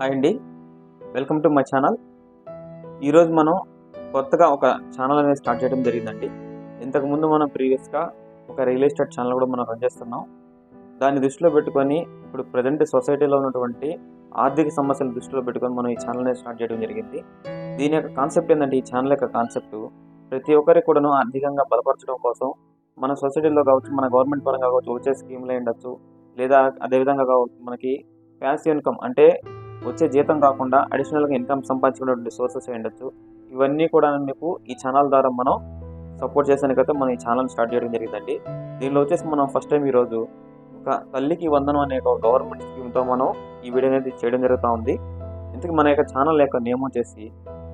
Hi అండి. Welcome to my channel ఈరోజు మనం కొత్తగా ఒక ఛానల్ అనేది స్టార్ట్ చేయడం జరిగిందండి. ఇంతకుముందు మనం ప్రీవియస్గా ఒక రియల్ ఎస్టేట్ ఛానల్ కూడా మనం రన్ చేస్తున్నాం. దాన్ని దృష్టిలో పెట్టుకొని ఇప్పుడు ప్రజెంట్ సొసైటీలో ఉన్నటువంటి ఆర్థిక సమస్యలు దృష్టిలో పెట్టుకొని మనం ఈ ఛానల్ అనేది స్టార్ట్ చేయడం జరిగింది. దీని యొక్క కాన్సెప్ట్ ఏంటంటే ఈ ఛానల్ యొక్క కాన్సెప్ట్ ప్రతి ఒక్కరికి కూడాను ఆర్థికంగా బలపరచడం కోసం మన సొసైటీలో కావచ్చు మన గవర్నమెంట్ పరంగా కావచ్చు వచ్చే స్కీమ్లు ఉండొచ్చు లేదా అదేవిధంగా కావచ్చు మనకి ప్యాసివ్ ఇన్కమ్ అంటే వచ్చే జీతం కాకుండా అడిషనల్గా ఇన్కమ్ సంపాదించుకునేటువంటి సోర్సెస్ ఉండొచ్చు. ఇవన్నీ కూడా మీకు ఈ ఛానల్ ద్వారా మనం సపోర్ట్ చేసానికైతే మనం ఈ ఛానల్ స్టార్ట్ చేయడం జరిగిందండి. దీనిలో వచ్చేసి మనం ఫస్ట్ టైం ఈరోజు ఒక తల్లికి వందనం అనే ఒక గవర్నమెంట్ స్కీమ్తో మనం ఈ వీడియో అనేది చేయడం జరుగుతూ ఉంది. ఇంతకు మన యొక్క ఛానల్ యొక్క నియమం వచ్చేసి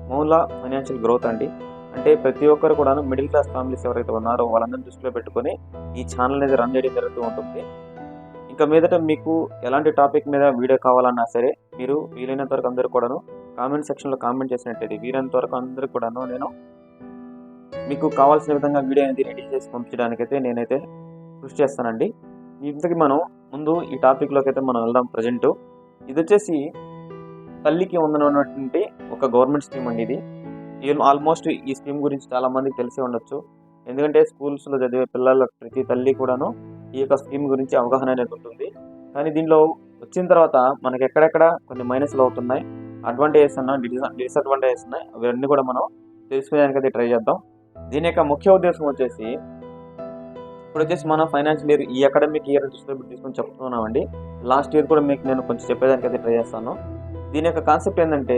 మౌల ఫైనాన్షియల్ గ్రోత్ అండి. అంటే ప్రతి ఒక్కరు కూడా మిడిల్ క్లాస్ ఫ్యామిలీస్ ఎవరైతే ఉన్నారో వాళ్ళందరినీ దృష్టిలో పెట్టుకొని ఈ ఛానల్ అనేది రన్ చేయడం జరుగుతూ ఉంటుంది. ఇంకా మీదట మీకు ఎలాంటి టాపిక్ మీద వీడియో కావాలన్నా సరే మీరు వీలైనంత వరకు అందరూ కూడాను కామెంట్ సెక్షన్లో కామెంట్ చేసినట్టయితే వీలైనంత వరకు అందరూ కూడాను నేను మీకు కావాల్సిన విధంగా వీడియో అనేది రెడీ చేసి పంపించడానికైతే నేనైతే కృషి చేస్తానండి. ఇంతకీ మనం ముందు ఈ టాపిక్లోకి అయితే మనం వెళ్దాం ప్రజెంట్ ఇది వచ్చేసి తల్లికి ఉన్నటువంటి ఒక గవర్నమెంట్ స్కీమ్ అండి ఇది. ఆల్మోస్ట్ ఈ స్కీమ్ గురించి చాలామందికి తెలిసే తెలిసి ఉండొచ్చు. ఎందుకంటే స్కూల్స్లో చదివే పిల్లల ప్రతి తల్లి కూడాను ఈ యొక్క స్కీమ్ గురించి అవగాహన అనేది ఉంటుంది. కానీ దీనిలో వచ్చిన తర్వాత మనకి ఎక్కడెక్కడ కొన్ని మైనస్లు అవుతున్నాయి అడ్వాంటేజెస్ ఉన్నాయి డిసడ్వాంటేజెస్ ఉన్నాయి అవన్నీ కూడా మనం తెలుసుకునేదానికి అయితే ట్రై చేద్దాం. దీని యొక్క ముఖ్య ఉద్దేశం వచ్చేసి ఇప్పుడు వచ్చేసి మనం ఫైనాన్షియల్ ఇయర్ ఈ అకాడమిక్ ఇయర్ తీసుకొని చెప్తున్నామండి. లాస్ట్ ఇయర్ కూడా మీకు నేను కొంచెం చెప్పేదానికి అయితే ట్రై చేస్తాను. దీని యొక్క కాన్సెప్ట్ ఏంటంటే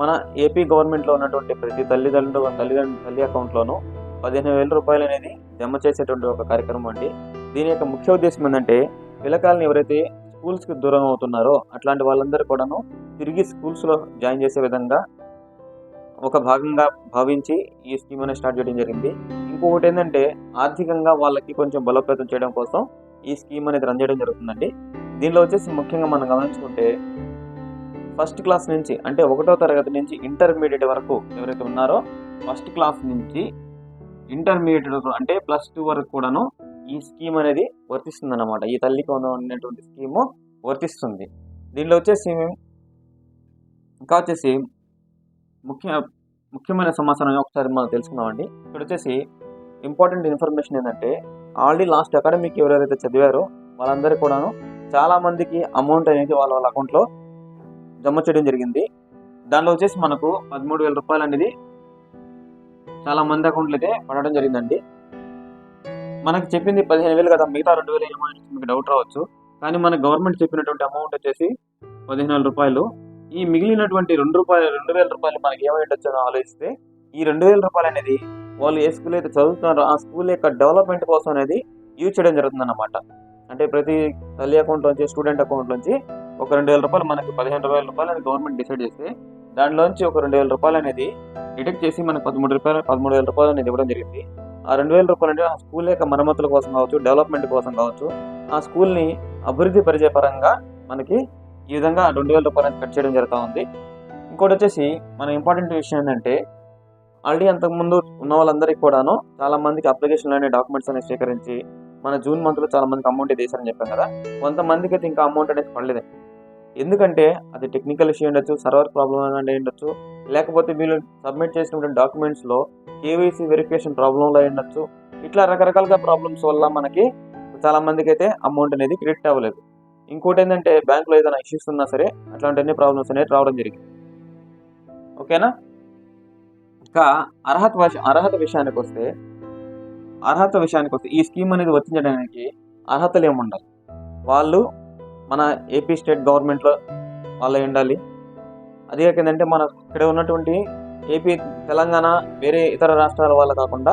మన ఏపీ గవర్నమెంట్లో ఉన్నటువంటి ప్రతి తల్లిదండ్రులు తల్లిదండ్రుల తల్లి అకౌంట్లోనూ పదిహేను వేల రూపాయలు అనేది జమ చేసేటువంటి ఒక కార్యక్రమం అండి. దీని యొక్క ముఖ్య ఉద్దేశం ఏంటంటే పిల్లకాయలను ఎవరైతే స్కూల్స్కి దూరం అవుతున్నారో అట్లాంటి వాళ్ళందరూ కూడాను తిరిగి స్కూల్స్లో జాయిన్ చేసే విధంగా ఒక భాగంగా భావించి ఈ స్కీమ్ అనేది స్టార్ట్ చేయడం జరిగింది. ఇంకొకటి ఏంటంటే ఆర్థికంగా వాళ్ళకి కొంచెం బలోపేతం చేయడం కోసం ఈ స్కీమ్ అనేది రన్ చేయడం జరుగుతుందండి. దీనిలో వచ్చేసి ముఖ్యంగా మనం గమనించుకుంటే ఫస్ట్ క్లాస్ నుంచి అంటే ఒకటో తరగతి నుంచి ఇంటర్మీడియట్ వరకు ఎవరైతే ఉన్నారో ఫస్ట్ క్లాస్ నుంచి ఇంటర్మీడియట్ అంటే ప్లస్ టూ వరకు కూడాను ఈ స్కీమ్ అనేది వర్తిస్తుంది అనమాట ఈ తల్లికి ఉన్నటువంటి స్కీము వర్తిస్తుంది. దీనిలో వచ్చేసి ఇంకా వచ్చేసి ముఖ్య ముఖ్యమైన సమాచారం ఒకసారి మనం తెలుసుకుందామండి. ఇక్కడ వచ్చేసి ఇంపార్టెంట్ ఇన్ఫర్మేషన్ ఏంటంటే ఆల్రెడీ లాస్ట్ అకాడమిక్ ఎవరెవరైతే చదివారో వాళ్ళందరికీ కూడాను చాలామందికి అమౌంట్ అనేది వాళ్ళ వాళ్ళ అకౌంట్లో జమ చేయడం జరిగింది. దానిలో వచ్చేసి మనకు పదమూడు వేల రూపాయలు అనేది చాలా మంది అకౌంట్లు అయితే పడడం జరిగిందండి. మనకు చెప్పింది పదిహేను వేలు కదా మిగతా రెండు వేలు ఏమో మీకు డౌట్ రావచ్చు. కానీ మన గవర్నమెంట్ చెప్పినటువంటి అమౌంట్ వచ్చేసి పదిహేను వేల రూపాయలు. ఈ మిగిలినటువంటి రెండు రూపాయలు రెండు వేల రూపాయలు మనకి ఏమై ఉండొచ్చో ఆలోచిస్తే ఈ రెండు వేల రూపాయలు అనేది వాళ్ళు ఏ స్కూల్ అయితే చదువుతున్నారో ఆ స్కూల్ యొక్క డెవలప్మెంట్ కోసం అనేది యూజ్ చేయడం జరుగుతుంది అన్నమాట అంటే ప్రతి తల్లి అకౌంట్ నుంచి స్టూడెంట్ అకౌంట్ నుంచి ఒక రెండు వేల రూపాయలు మనకి పదిహేను వేల రూపాయలు అనేది గవర్నమెంట్ డిసైడ్ చేస్తే దాంట్లోంచి ఒక రెండు వేల రూపాయలు అనేది డిటెక్ట్ చేసి మనకి పదమూడు రూపాయలు పదమూడు వేల రూపాయలు అనేది ఇవ్వడం జరిగింది. ఆ రెండు వేల రూపాయలు అంటే ఆ స్కూల్ యొక్క మరమ్మతుల కోసం కావచ్చు డెవలప్మెంట్ కోసం కావచ్చు ఆ స్కూల్ని అభివృద్ధి పరిచే పరంగా మనకి ఈ విధంగా రెండు వేల రూపాయలు కట్ చేయడం జరుగుతూ ఉంది. ఇంకోటి వచ్చేసి మన ఇంపార్టెంట్ విషయం ఏంటంటే ఆల్రెడీ అంతకుముందు ఉన్న వాళ్ళందరికీ కూడాను చాలా మందికి అప్లికేషన్లు అనే డాక్యుమెంట్స్ అనేవి స్వీకరించి మన జూన్ మంత్లో చాలా మందికి అమౌంట్ వేసారని చెప్పాం కదా కొంతమందికి అయితే ఇంకా అమౌంట్ అనేది పడలేదు ఎందుకంటే అది టెక్నికల్ ఇష్యూ ఉండొచ్చు సర్వర్ ప్రాబ్లం అనేది ఉండొచ్చు లేకపోతే వీళ్ళు సబ్మిట్ చేసినటువంటి డాక్యుమెంట్స్లో కేవైసీ వెరిఫికేషన్ ప్రాబ్లంలో ఉండొచ్చు. ఇట్లా రకరకాలుగా ప్రాబ్లమ్స్ వల్ల మనకి చాలా మందికి అయితే అమౌంట్ అనేది క్రెడిట్ అవ్వలేదు. ఇంకోటి ఏంటంటే బ్యాంక్లో ఏదైనా ఇష్యూస్ ఉన్నా సరే అట్లాంటి అన్ని ప్రాబ్లమ్స్ అనేవి రావడం జరిగింది. ఓకేనా ఇంకా అర్హత అర్హత విషయానికి వస్తే అర్హత విషయానికి వస్తే ఈ స్కీమ్ అనేది వర్తించడానికి అర్హతలు ఏముండాలి? వాళ్ళు మన ఏపీ స్టేట్ గవర్నమెంట్లో వాళ్ళు ఉండాలి. అదే కాక ఏంటంటే మన ఇక్కడ ఉన్నటువంటి ఏపీ తెలంగాణ వేరే ఇతర రాష్ట్రాల వాళ్ళ కాకుండా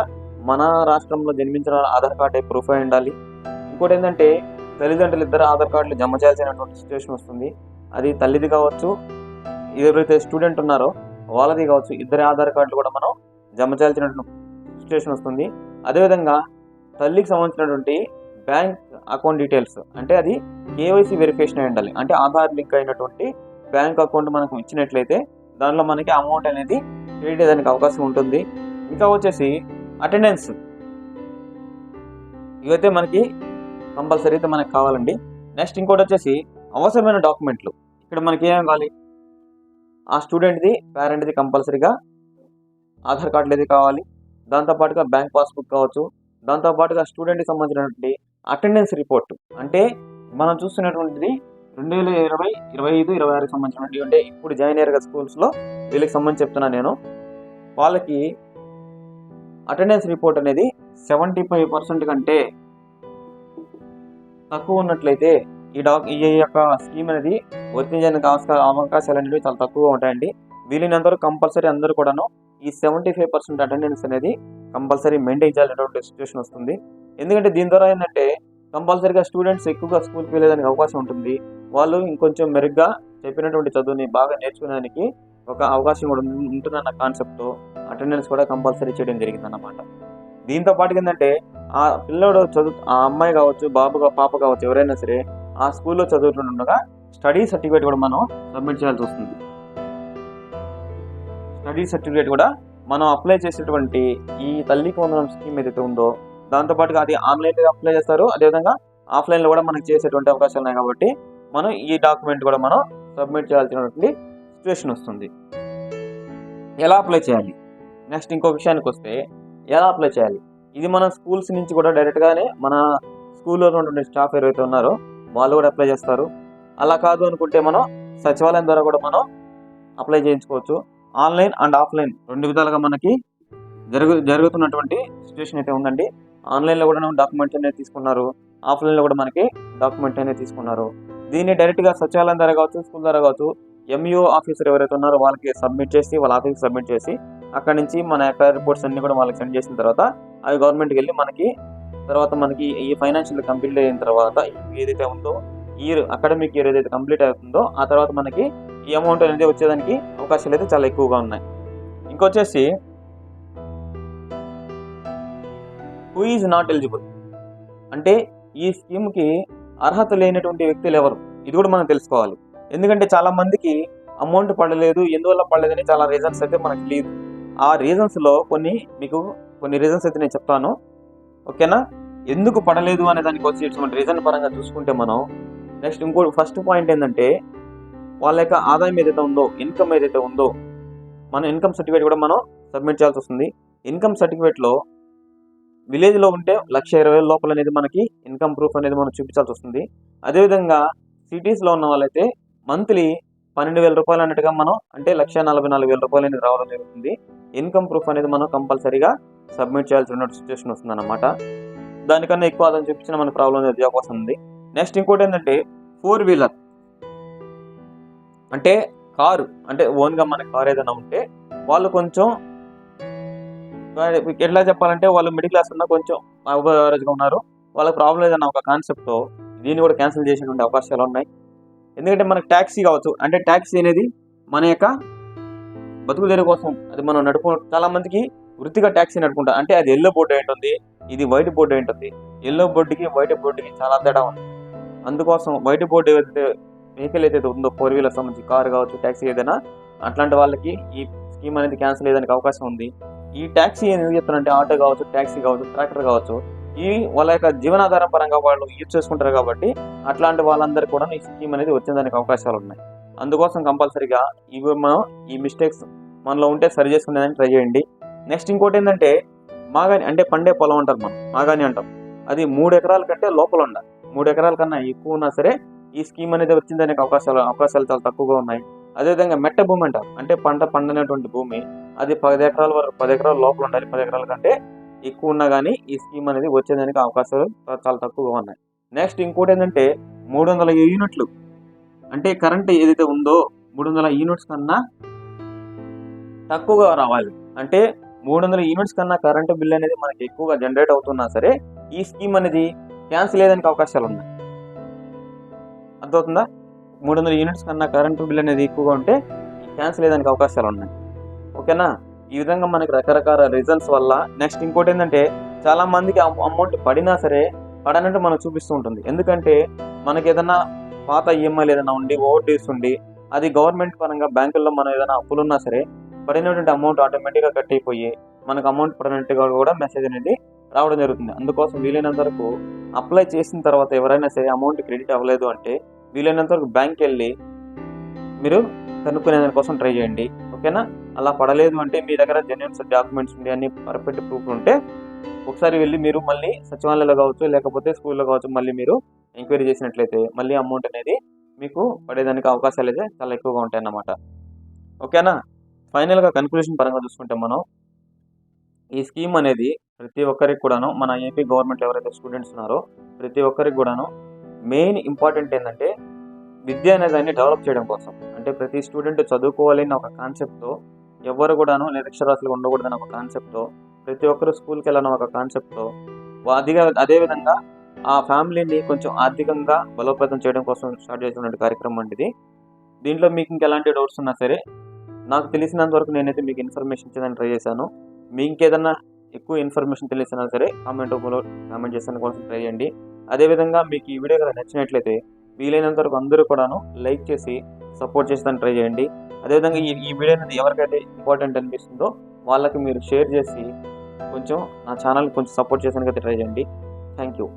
మన రాష్ట్రంలో జన్మించిన ఆధార్ కార్డు ప్రూఫ్ అయి ఉండాలి. ఇంకోటి ఏంటంటే తల్లిదండ్రులు ఇద్దరు ఆధార్ కార్డులు జమ చేయాల్సినటువంటి సిచ్యువేషన్ వస్తుంది. అది తల్లిది కావచ్చు ఎవరైతే స్టూడెంట్ ఉన్నారో వాళ్ళది కావచ్చు ఇద్దరి ఆధార్ కార్డులు కూడా మనం జమ చేయాల్సినటువంటి సిచ్యువేషన్ వస్తుంది. అదేవిధంగా తల్లికి సంబంధించినటువంటి బ్యాంక్ అకౌంట్ డీటెయిల్స్ అంటే అది కేవైసీ వెరిఫికేషన్ అయి ఉండాలి. అంటే ఆధార్ లింక్ అయినటువంటి బ్యాంక్ అకౌంట్ మనకు ఇచ్చినట్లయితే దానిలో మనకి అమౌంట్ అనేది క్రెడిట్ అయ్యేదానికి అవకాశం ఉంటుంది. ఇంకా వచ్చేసి అటెండెన్స్. ఇవైతే మనకి కంపల్సరీ అయితే మనకి కావాలండి. నెక్స్ట్ ఇంకోటి వచ్చేసి అవసరమైన డాక్యుమెంట్లు. ఇక్కడ మనకి ఏం కావాలి? ఆ స్టూడెంట్ది పేరెంట్ది కంపల్సరీగా ఆధార్ కార్డులు ఏది కావాలి? దాంతోపాటుగా బ్యాంక్ పాస్బుక్ కావచ్చు. దాంతోపాటుగా స్టూడెంట్కి సంబంధించినటువంటి అటెండెన్స్ రిపోర్ట్. అంటే మనం చూస్తున్నటువంటిది రెండు వేల ఇరవై ఇరవై ఐదు ఇరవై ఆరుకి సంబంధించినటువంటి అంటే ఇప్పుడు జాయిన్ అయ్యారు కదా స్కూల్స్లో వీళ్ళకి సంబంధించి చెప్తున్నాను నేను. వాళ్ళకి అటెండెన్స్ రిపోర్ట్ అనేది సెవెంటీ ఫైవ్ పర్సెంట్ కంటే తక్కువ ఉన్నట్లయితే ఈ డాక్ ఈ యొక్క స్కీమ్ అనేది వర్తించడానికి అవకాశ అవకాశాలు అనేవి చాలా తక్కువగా ఉంటాయండి. వీలైనంతవరకు వరకు కంపల్సరీ అందరూ కూడాను ఈ సెవెంటీ ఫైవ్ పర్సెంట్ అటెండెన్స్ అనేది కంపల్సరీ మెయింటైన్ చేయాలనేటువంటి సిచ్యువేషన్ వస్తుంది. ఎందుకంటే దీని ద్వారా ఏంటంటే కంపల్సరీగా స్టూడెంట్స్ ఎక్కువగా స్కూల్కి వెళ్ళేదానికి అవకాశం ఉంటుంది. వాళ్ళు ఇంకొంచెం మెరుగ్గా చెప్పినటువంటి చదువుని బాగా నేర్చుకునేదానికి ఒక అవకాశం కూడా ఉంటుందన్న కాన్సెప్ట్తో అటెండెన్స్ కూడా కంపల్సరీ చేయడం జరిగిందన్నమాట. దీంతో పాటు ఏంటంటే ఆ పిల్లోడు చదువు ఆ అమ్మాయి కావచ్చు బాబు పాప కావచ్చు ఎవరైనా సరే ఆ స్కూల్లో చదువుతుండగా స్టడీ సర్టిఫికేట్ కూడా మనం సబ్మిట్ చేయాల్సి వస్తుంది. స్టడీ సర్టిఫికేట్ కూడా మనం అప్లై చేసేటువంటి ఈ తల్లికి వందనం స్కీమ్ ఏదైతే ఉందో దాంతోపాటుగా అది ఆన్లైన్లో అప్లై చేస్తారు. అదేవిధంగా ఆఫ్లైన్లో కూడా మనకి చేసేటువంటి అవకాశాలు ఉన్నాయి కాబట్టి మనం ఈ డాక్యుమెంట్ కూడా మనం సబ్మిట్ చేయాల్సినటువంటి సిచ్యువేషన్ వస్తుంది. ఎలా అప్లై చేయాలి? నెక్స్ట్ ఇంకో విషయానికి వస్తే ఎలా అప్లై చేయాలి? ఇది మన స్కూల్స్ నుంచి కూడా డైరెక్ట్గానే మన స్కూల్లో ఉన్నటువంటి స్టాఫ్ ఎవరైతే ఉన్నారో వాళ్ళు కూడా అప్లై చేస్తారు. అలా కాదు అనుకుంటే మనం సచివాలయం ద్వారా కూడా మనం అప్లై చేయించుకోవచ్చు. ఆన్లైన్ అండ్ ఆఫ్లైన్ రెండు విధాలుగా మనకి జరుగు జరుగుతున్నటువంటి సిచ్యువేషన్ అయితే ఉందండి. ఆన్లైన్లో కూడా డాక్యుమెంట్స్ అనేది తీసుకున్నారు. ఆఫ్లైన్లో కూడా మనకి డాక్యుమెంట్ అనేది తీసుకున్నారు. దీన్ని డైరెక్ట్గా సచివాలయం ద్వారా కావచ్చు స్కూల్ ద్వారా కావచ్చు ఎంఈఓ ఆఫీసర్ ఎవరైతే ఉన్నారో వాళ్ళకి సబ్మిట్ చేసి వాళ్ళ ఆఫీస్కి సబ్మిట్ చేసి అక్కడ నుంచి మన యొక్క రిపోర్ట్స్ అన్ని కూడా వాళ్ళకి సెండ్ చేసిన తర్వాత అవి గవర్నమెంట్కి వెళ్ళి మనకి తర్వాత మనకి ఈ ఫైనాన్షియల్ కంప్లీట్ అయిన తర్వాత ఏదైతే ఉందో ఇయర్ అకాడమిక్ ఇయర్ ఏదైతే కంప్లీట్ అవుతుందో ఆ తర్వాత మనకి ఈ అమౌంట్ అనేది వచ్చేదానికి అవకాశాలు అయితే చాలా ఎక్కువగా ఉన్నాయి. ఇంకొచ్చేసి హూ ఈజ్ నాట్ ఎలిజిబుల్ అంటే ఈ స్కీమ్కి అర్హత లేనటువంటి వ్యక్తులు ఎవరు? ఇది కూడా మనం తెలుసుకోవాలి. ఎందుకంటే చాలా మందికి అమౌంట్ పడలేదు ఎందువల్ల పడలేదని చాలా రీజన్స్ అయితే మనకు లేదు. ఆ రీజన్స్లో కొన్ని మీకు కొన్ని రీజన్స్ అయితే నేను చెప్తాను. ఓకేనా? ఎందుకు పడలేదు అనే దానికి వచ్చేటువంటి రీజన్ పరంగా చూసుకుంటే మనం నెక్స్ట్ ఇంకో ఫస్ట్ పాయింట్ ఏంటంటే వాళ్ళ యొక్క ఆదాయం ఏదైతే ఉందో ఇన్కమ్ ఏదైతే ఉందో మన ఇన్కమ్ సర్టిఫికేట్ కూడా మనం సబ్మిట్ చేయాల్సి వస్తుంది. ఇన్కమ్ సర్టిఫికేట్లో విలేజ్లో ఉంటే లక్ష ఇరవై వేల లోపల అనేది మనకి ఇన్కమ్ ప్రూఫ్ అనేది మనం చూపించాల్సి వస్తుంది. అదేవిధంగా సిటీస్లో ఉన్న వాళ్ళైతే మంత్లీ పన్నెండు వేల రూపాయలు అన్నట్టుగా మనం అంటే లక్ష నలభై నాలుగు వేల రూపాయలు అనేది రావడం జరుగుతుంది. ఇన్కమ్ ప్రూఫ్ అనేది మనం కంపల్సరీగా సబ్మిట్ చేయాల్సిన సిచ్యువేషన్ వస్తుంది అనమాట దానికన్నా ఎక్కువ ఆదాయం చూపించిన మనకు ప్రాబ్లం అనేది అవకాశం ఉంది. నెక్స్ట్ ఇంకోటి ఏంటంటే ఫోర్ వీలర్. అంటే కారు అంటే ఓన్గా మన కార్ ఏదైనా ఉంటే వాళ్ళు కొంచెం ఎట్లా చెప్పాలంటే వాళ్ళు మిడిల్ క్లాస్ ఉన్న కొంచెం అవరేజ్గా ఉన్నారు. వాళ్ళకి ప్రాబ్లం లేదన్న ఒక కాన్సెప్ట్తో దీన్ని కూడా క్యాన్సిల్ చేసేటువంటి అవకాశాలు ఉన్నాయి. ఎందుకంటే మనకు ట్యాక్సీ కావచ్చు అంటే ట్యాక్సీ అనేది మన యొక్క బతుకుదేరు కోసం అది మనం నడుపు చాలా మందికి వృత్తిగా ట్యాక్సీ నడుపుకుంటారు అంటే అది ఎల్లో బోర్డు ఏంటుంది ఇది వైట్ బోర్డు ఏంటుంది ఎల్లో బోర్డుకి వైట్ బోర్డుకి చాలా తేడా ఉంది. అందుకోసం వైట్ బోర్డు ఏదైతే వెహికల్ ఏదైతే ఉందో ఫోర్ వీలర్ సంబంధించి కారు కావచ్చు ట్యాక్సీ ఏదైనా అట్లాంటి వాళ్ళకి ఈ స్కీమ్ అనేది క్యాన్సిల్ అయ్యేదానికి అవకాశం ఉంది. ఈ ట్యాక్సీ ఏం చెప్తారంటే ఆటో కావచ్చు ట్యాక్సీ కావచ్చు ట్రాక్టర్ కావచ్చు ఈ వాళ్ళ యొక్క జీవనాధార పరంగా వాళ్ళు యూజ్ చేసుకుంటారు కాబట్టి అట్లాంటి వాళ్ళందరూ కూడా ఈ స్కీమ్ అనేది వచ్చేదానికి అవకాశాలు ఉన్నాయి. అందుకోసం కంపల్సరీగా ఇవి మనం ఈ మిస్టేక్స్ మనలో ఉంటే సరి చేసుకునేదాన్ని ట్రై చేయండి. నెక్స్ట్ ఇంకోటి ఏంటంటే మాగాని అంటే పండే పొలం అంటారు మనం మాగాని అంటాం. అది మూడు ఎకరాల కంటే లోపల ఉండాలి. మూడు ఎకరాల కన్నా ఎక్కువ ఉన్నా సరే ఈ స్కీమ్ అనేది వచ్చిందనే అవకాశాలు అవకాశాలు చాలా తక్కువగా ఉన్నాయి. అదేవిధంగా మెట్ట భూమి అంటారు. అంటే పంట పండనటువంటి భూమి అది పది ఎకరాల వరకు పది ఎకరాల లోపల ఉండాలి. పది ఎకరాల కంటే ఎక్కువ ఉన్నా కానీ ఈ స్కీమ్ అనేది వచ్చేదానికి అవకాశాలు చాలా తక్కువగా ఉన్నాయి. నెక్స్ట్ ఇంకోటి ఏంటంటే మూడు వందల యూనిట్లు. అంటే కరెంట్ ఏదైతే ఉందో మూడు వందల యూనిట్స్ కన్నా తక్కువగా రావాలి. అంటే మూడు వందల యూనిట్స్ కన్నా కరెంటు బిల్ అనేది మనకి ఎక్కువగా జనరేట్ అవుతున్నా సరే ఈ స్కీమ్ అనేది క్యాన్సిల్ అయ్యేదానికి అవకాశాలు ఉన్నాయి. అర్థమవుతుందా? మూడు వందల యూనిట్స్ కన్నా కరెంటు బిల్ అనేది ఎక్కువగా ఉంటే క్యాన్సిల్ అయ్యేదానికి అవకాశాలు ఉన్నాయి. ఓకేనా? ఈ విధంగా మనకి రకరకాల రీజన్స్ వల్ల నెక్స్ట్ ఇంకోటి ఏంటంటే చాలా మందికి అమౌంట్ పడినా సరే పడనట్టు మనకు చూపిస్తూ ఉంటుంది. ఎందుకంటే మనకి ఏదైనా పాత ఈఎంఐలు ఏదైనా ఉండి ఓవర్డ్యూస్ ఉండి అది గవర్నమెంట్ పరంగా బ్యాంకుల్లో మనం ఏదైనా అప్పులు ఉన్నా సరే పడినటువంటి అమౌంట్ ఆటోమేటిక్గా కట్ అయిపోయి మనకు అమౌంట్ పడినట్టుగా కూడా మెసేజ్ అనేది రావడం జరుగుతుంది. అందుకోసం వీలైనంత వరకు అప్లై చేసిన తర్వాత ఎవరైనా సరే అమౌంట్ క్రెడిట్ అవ్వలేదు అంటే వీలైనంత వరకు బ్యాంక్ వెళ్ళి మీరు కనుక్కునే దానికోసం ట్రై చేయండి. ఓకేనా? అలా పడలేదు అంటే మీ దగ్గర జెన్యున్ డాక్యుమెంట్స్ ఉండి అన్ని పర్ఫెక్ట్ ప్రూఫ్ ఉంటే ఒకసారి వెళ్ళి మీరు మళ్ళీ సచివాలయంలో కావచ్చు లేకపోతే స్కూల్లో కావచ్చు మళ్ళీ మీరు ఎంక్వైరీ చేసినట్లయితే మళ్ళీ అమౌంట్ అనేది మీకు పడేదానికి అవకాశాలు అయితే చాలా ఎక్కువగా ఉంటాయి అన్నమాట ఓకేనా ఫైనల్గా కన్క్లూషన్ పరంగా చూసుకుంటే మనం ఈ స్కీమ్ అనేది ప్రతి ఒక్కరికి కూడాను మన ఏపీ గవర్నమెంట్ ఎవరైతే స్టూడెంట్స్ ఉన్నారో ప్రతి ఒక్కరికి కూడాను మెయిన్ ఇంపార్టెంట్ ఏంటంటే విద్య అనేదాన్ని డెవలప్ చేయడం కోసం. అంటే ప్రతి స్టూడెంట్ చదువుకోవాలని ఒక కాన్సెప్ట్తో ఎవరు కూడాను నిరక్షరాస్యులు ఉండకూడదని ఒక కాన్సెప్ట్తో ప్రతి ఒక్కరు స్కూల్కి వెళ్ళాలని ఒక కాన్సెప్ట్తో అదిగా అదేవిధంగా ఆ ఫ్యామిలీని కొంచెం ఆర్థికంగా బలోపేతం చేయడం కోసం స్టార్ట్ చేసినటువంటి కార్యక్రమం అండి ఇది. దీంట్లో మీకు ఇంకెలాంటి డౌట్స్ ఉన్నా సరే నాకు తెలిసినంత వరకు నేనైతే మీకు ఇన్ఫర్మేషన్ ఇచ్చేదాన్ని ట్రై చేశాను. మీ ఇంకేదన్నా ఎక్కువ ఇన్ఫర్మేషన్ తెలిసినా సరే కామెంట్ రూపంలో కామెంట్ చేసాను కోసం ట్రై చేయండి. అదేవిధంగా మీకు ఈ వీడియో కనుక నచ్చినట్లయితే వీలైనంత వరకు అందరూ కూడాను లైక్ చేసి సపోర్ట్ చేసేదాన్ని ట్రై చేయండి. అదేవిధంగా ఈ ఈ వీడియో అనేది ఎవరికైతే ఇంపార్టెంట్ అనిపిస్తుందో వాళ్ళకి మీరు షేర్ చేసి కొంచెం నా ఛానల్ కొంచెం సపోర్ట్ చేసానికైతే ట్రై చేయండి. Thank you.